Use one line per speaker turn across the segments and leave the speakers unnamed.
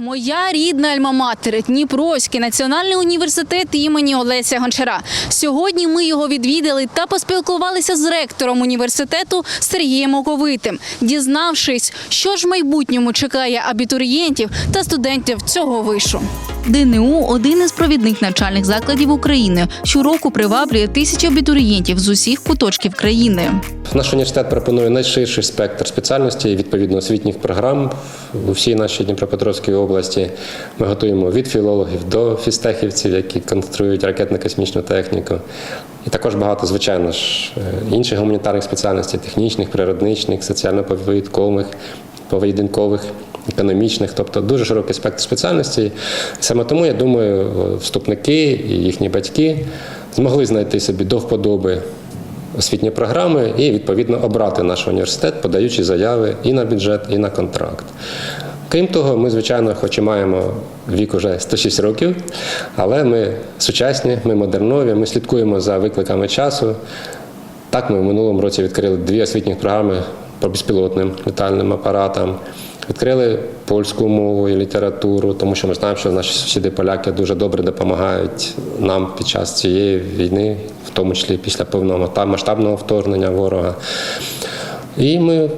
Моя рідна альма-матер – Дніпровський національний університет імені Олеся Гончара. Сьогодні ми його відвідали та поспілкувалися з ректором університету Сергієм Оковитим, дізнавшись, що ж в майбутньому чекає абітурієнтів та студентів цього вишу. ДНУ – один із провідних навчальних закладів України. Щороку приваблює тисячі абітурієнтів з усіх куточків країни.
Наш університет пропонує найширший спектр спеціальностей відповідно освітніх програм у всій нашій Дніпропетровській області. Ми готуємо від філологів до фістехівців, які конструюють ракетно-космічну техніку. І також багато, звичайно ж, е, інших гуманітарних спеціальностей, технічних, природничних, соціально-поведінкових, поведінкових. Економічних, тобто дуже широкий спектр спеціальностей. Саме тому я думаю, вступники і їхні батьки змогли знайти собі до вподоби освітні програми і відповідно обрати наш університет, подаючи заяви і на бюджет, і на контракт. Крім того, ми, звичайно, хоч і маємо вік уже 106 років, але ми сучасні, ми модернові, ми слідкуємо за викликами часу. Так, ми в минулому році відкрили дві освітні програми по безпілотним літальним апаратам. Відкрили польську мову і літературу, тому що ми знаємо, що наші сусіди поляки дуже добре допомагають нам під час цієї війни, в тому числі після повного масштабного вторгнення ворога. І ми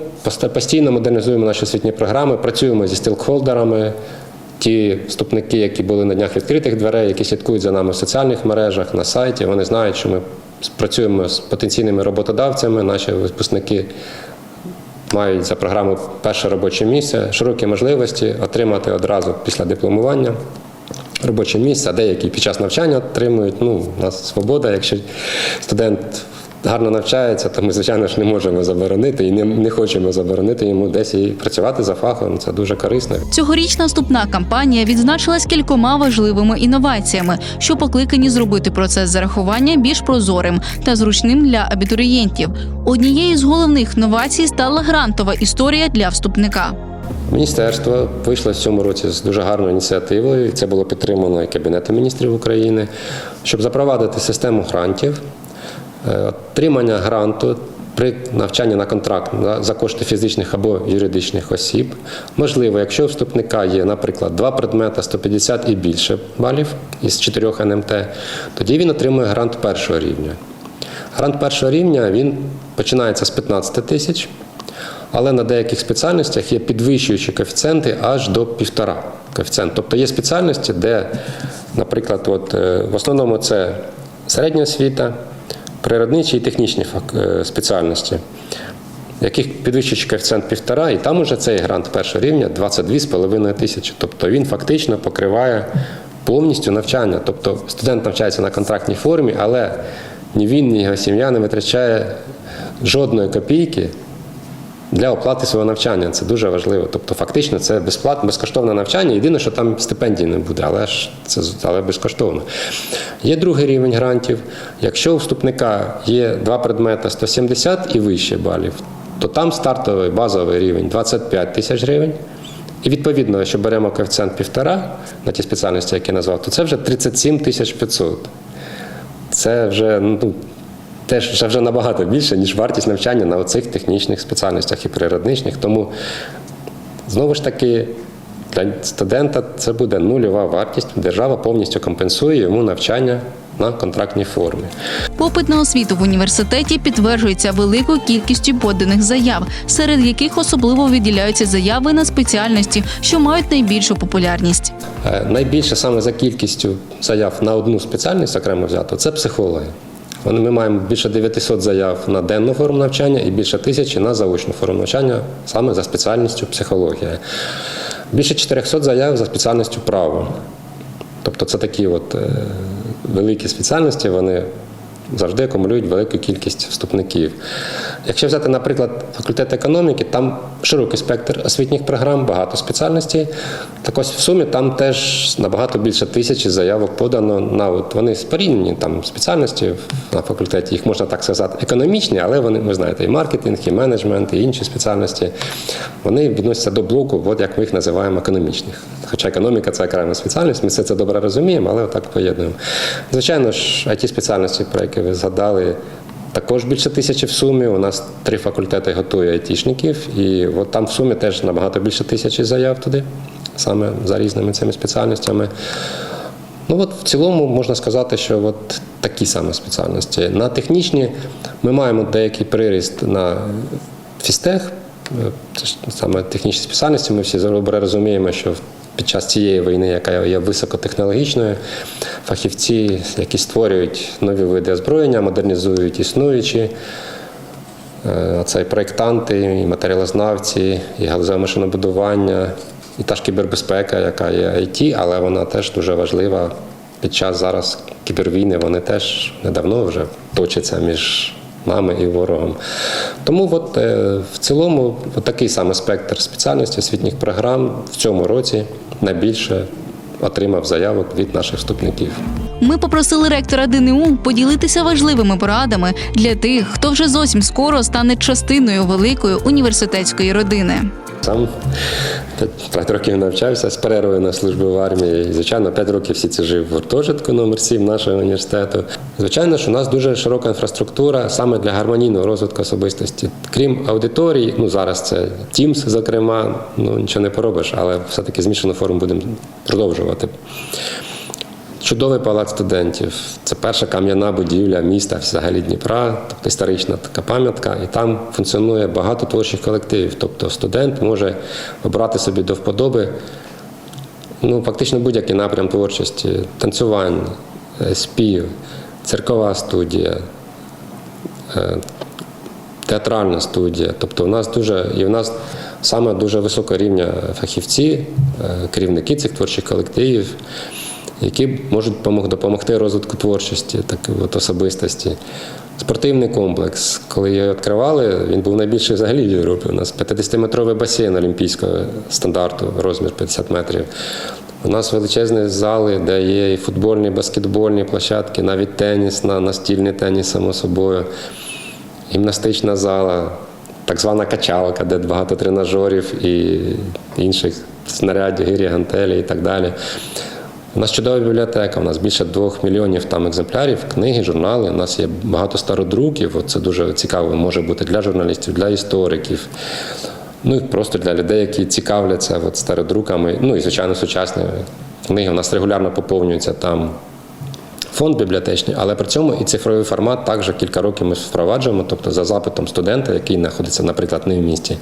постійно модернізуємо наші освітні програми, працюємо зі стейкхолдерами. Ті вступники, які були на днях відкритих дверей, які слідкують за нами в соціальних мережах, на сайті, вони знають, що ми працюємо з потенційними роботодавцями. Наші випускники мають за програму перше робоче місце, широкі можливості отримати одразу після дипломування робоче місце, а деякі під час навчання отримують. Ну, у нас свобода, якщо студент гарно навчається, то ми, звичайно ж, не можемо заборонити і не, не хочемо заборонити йому десь і працювати за фахом. Це дуже корисно.
Цьогорічна вступна кампанія відзначилась кількома важливими інноваціями, що покликані зробити процес зарахування більш прозорим та зручним для абітурієнтів. Однією з головних новацій стала грантова історія для вступника.
Міністерство вийшло в цьому році з дуже гарною ініціативою, і це було підтримано і Кабінетом міністрів України, щоб запровадити систему грантів, отримання гранту при навчанні на контракт за кошти фізичних або юридичних осіб. Можливо, якщо у вступника є, наприклад, два предмета 150 і більше балів із 4 НМТ, тоді він отримує грант першого рівня. Грант першого рівня він починається з 15 тисяч, але на деяких спеціальностях є підвищуючі коефіцієнти аж до півтора коефіцієнт. Тобто є спеціальності, де, наприклад, от, е, в основному це середня освіта, природничі і технічні е, спеціальності, яких підвищуючий коефіцієнт півтора, і там уже цей грант першого рівня 22,5 тисячі. Тобто він фактично покриває повністю навчання. Тобто студент навчається на контрактній формі, але ні він, ні його сім'я не витрачає жодної копійки для оплати свого навчання. Це дуже важливо. Тобто, фактично, це безплатне, безкоштовне навчання. Єдине, що там стипендій не буде, але ж це але безкоштовно. Є другий рівень грантів. Якщо у вступника є два предмети 170 і вище балів, то там стартовий базовий рівень 25 тисяч гривень. І відповідно, якщо беремо коефіцієнт півтора на ті спеціальності, які я назвав, то це вже 37 тисяч 500. Це вже ну, теж вже, вже набагато більше, ніж вартість навчання на оцих технічних спеціальностях і природничних. Тому знову ж таки. Для студента це буде нульова вартість. Держава повністю компенсує йому навчання на контрактній формі.
Попит на освіту в університеті підтверджується великою кількістю поданих заяв, серед яких особливо виділяються заяви на спеціальності, що мають найбільшу популярність.
Е, Найбільше саме за кількістю заяв на одну спеціальність окремо взято це психологи. Ми маємо більше 900 заяв на денну форму навчання і більше тисячі на заочну форму навчання саме за спеціальністю психологія. Більше 400 заяв за спеціальністю право. Тобто це такі от е, великі спеціальності, вони завжди акумулюють велику кількість вступників. Якщо взяти, наприклад, факультет економіки, там широкий спектр освітніх програм, багато спеціальностей. Так ось в сумі там теж набагато більше тисячі заявок подано на от вони споріднені там спеціальності на факультеті, їх можна так сказати, економічні, але вони, ви знаєте, і маркетинг, і менеджмент, і інші спеціальності. Вони відносяться до блоку, от як ми їх називаємо економічних. Хоча економіка це окрема спеціальність, ми все це добре розуміємо, але отак поєднуємо. Звичайно ж, it спеціальності, про які ви згадали, також більше тисячі в сумі. У нас три факультети готує айтішників, і от там в сумі теж набагато більше тисячі заяв туди. саме за різними цими спеціальностями. Ну от в цілому можна сказати, що от такі саме спеціальності. На технічні ми маємо деякий приріст на фістех, е, саме технічні спеціальності. Ми всі добре розуміємо, що під час цієї війни, яка є високотехнологічною, фахівці, які створюють нові види озброєння, модернізують існуючі. Е, це і проєктанти, і матеріалознавці, і галузеве машинобудування, і та ж кібербезпека, яка є IT, але вона теж дуже важлива під час зараз кібервійни. Вони теж недавно вже точаться між нами і ворогом. Тому от, е, в цілому от такий саме спектр спеціальностей освітніх програм в цьому році найбільше отримав заявок від наших вступників.
Ми попросили ректора ДНУ поділитися важливими порадами для тих, хто вже зовсім скоро стане частиною великої університетської родини.
Сам 5 років навчався з перервою на службу в армії. І, звичайно, 5 років всі це жив в гуртожитку номер 7 нашого університету. Звичайно, що у нас дуже широка інфраструктура саме для гармонійного розвитку особистості. Крім аудиторії, ну зараз це Teams, зокрема, ну нічого не поробиш, але все-таки змішану форму будемо продовжувати. Чудовий палац студентів. Це перша кам'яна будівля міста взагалі Дніпра, тобто історична така пам'ятка, і там функціонує багато творчих колективів. Тобто студент може обрати собі до вподоби ну, фактично будь-який напрям творчості, танцювання, е, спів, циркова студія, е, театральна студія. Тобто, у нас дуже і в нас саме дуже високого рівня фахівці, е, керівники цих творчих колективів, які можуть допомогти розвитку творчості, так от особистості. Спортивний комплекс, коли його відкривали, він був найбільший взагалі в Європі. У нас 50-метровий басейн олімпійського стандарту, розмір 50 метрів. У нас величезні зали, де є і футбольні, і баскетбольні площадки, навіть теніс, настільний теніс, само собою гімнастична зала, так звана качалка, де багато тренажерів і інших снарядів, гирі, гантелі і так далі. У нас чудова бібліотека, у нас більше двох мільйонів там екземплярів, книги, журнали. У нас є багато стародруків. Це дуже цікаво може бути для журналістів, для істориків. Ну і просто для людей, які цікавляться от, стародруками. Ну і, звичайно, сучасні книги. У нас регулярно поповнюються там фонд бібліотечний, але при цьому і цифровий формат також кілька років ми впроваджуємо, тобто за запитом студента, який знаходиться, наприклад, не в місті.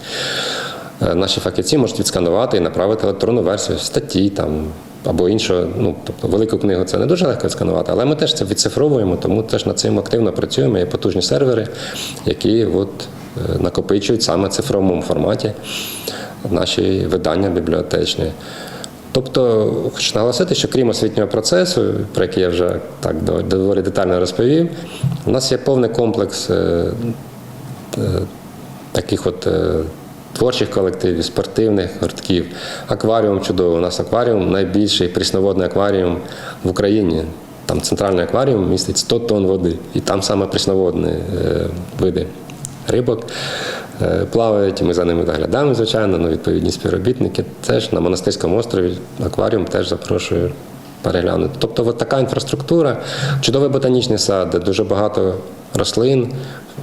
е, Наші фахівці можуть відсканувати і направити електронну версію статті там або іншого. Ну тобто велику книгу це не дуже легко відсканувати, але ми теж це відцифровуємо, тому теж над цим активно працюємо. Є потужні сервери, які от е, накопичують саме в цифровому форматі наші видання бібліотечні. Тобто, хочу наголосити, що крім освітнього процесу, про який я вже так доволі детально розповів, у нас є повний комплекс е, е, таких от творчих колективів, спортивних гуртків. Акваріум чудовий. У нас акваріум найбільший прісноводний акваріум в Україні. Там центральний акваріум містить 100 тонн води, і там саме прісноводні е, види рибок е, плавають, і ми за ними доглядаємо, звичайно, ну, відповідні співробітники. Теж на монастирському острові акваріум теж запрошую переглянути. Тобто, от така інфраструктура, чудовий ботанічний сад, де дуже багато рослин,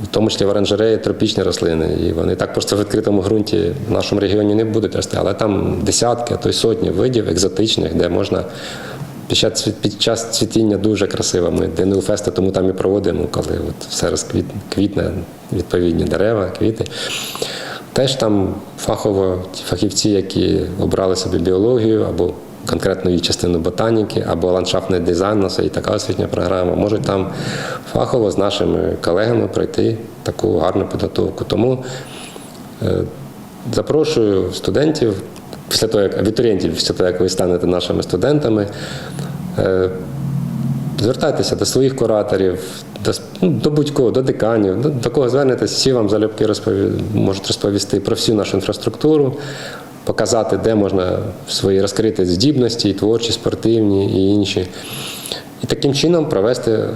в тому числі в оранжереї тропічні рослини. І вони так просто в відкритому ґрунті в нашому регіоні не будуть рости, але там десятки, а то й сотні видів екзотичних, де можна. Під час, під час цвітіння дуже красиво. Ми ДНУ фести тому там і проводимо, коли от все розквітне, відповідні дерева, квіти. Теж там фахово фахівці, які обрали собі біологію або конкретну її частину ботаніки, або ландшафтний дизайн, у нас є така освітня програма, можуть там фахово з нашими колегами пройти таку гарну підготовку. Тому е, запрошую студентів після того, як абітурієнтів, після того, як ви станете нашими студентами. е, Звертайтеся до своїх кураторів, до, ну, до будь-кого, до деканів, до, до кого звернетесь, всі вам залюбки розпові... можуть розповісти про всю нашу інфраструктуру, показати, де можна свої розкрити здібності, і творчі, спортивні і інші. І таким чином провести е,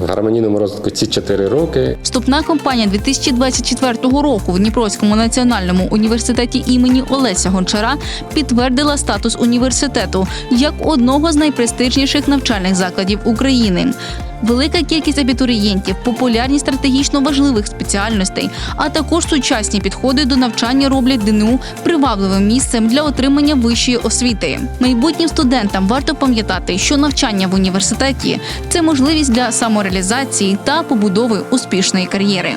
в гармонійному розвитку ці чотири роки.
Вступна кампанія 2024 року в Дніпровському національному університеті імені Олеся Гончара підтвердила статус університету як одного з найпрестижніших навчальних закладів України. Велика кількість абітурієнтів, популярність стратегічно важливих спеціальностей, а також сучасні підходи до навчання роблять ДНУ привабливим місцем для отримання вищої освіти. Майбутнім студентам варто пам'ятати, що навчання в університеті це можливість для самореалізації та побудови успішної кар'єри.